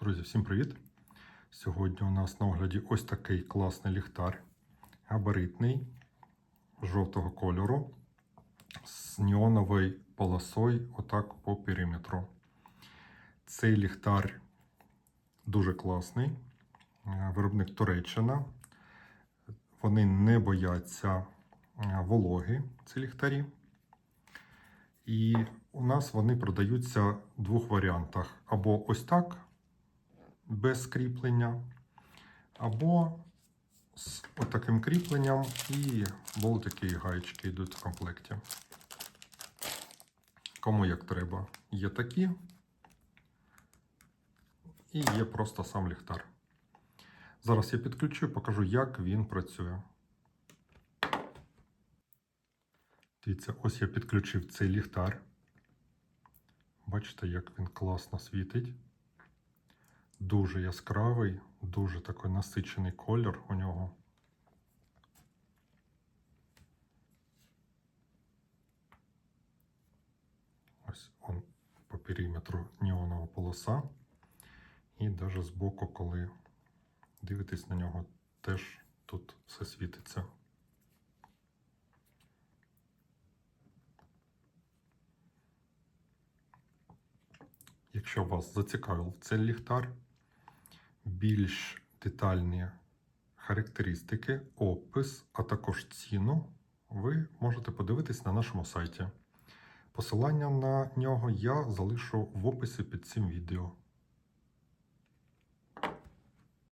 Друзі, всім привіт! Сьогодні у нас на огляді ось такий класний ліхтар, габаритний, жовтого кольору, з неоновою полосою отак по периметру. Цей ліхтар дуже класний, е, виробник Туреччина. Вони не бояться е, вологи, ці ліхтарі. І у нас вони продаються в двох варіантах: або ось так, без кріплення, або з отаким кріпленням, і болтики і гаєчки йдуть в комплекті. Кому як треба. Є такі, і є просто сам ліхтар. Зараз я підключу і покажу, як він працює. Дивіться, ось я підключив цей ліхтар. Бачите, як він класно світить. Дуже яскравий, дуже такий насичений колір у нього. Ось он по периметру неонова полоса. І навіть збоку, коли дивитесь на нього, теж тут все світиться. Якщо вас зацікавив цей ліхтар, більш детальні характеристики, опис, а також ціну, ви можете подивитись на нашому сайті. Посилання на нього я залишу в описі під цим відео.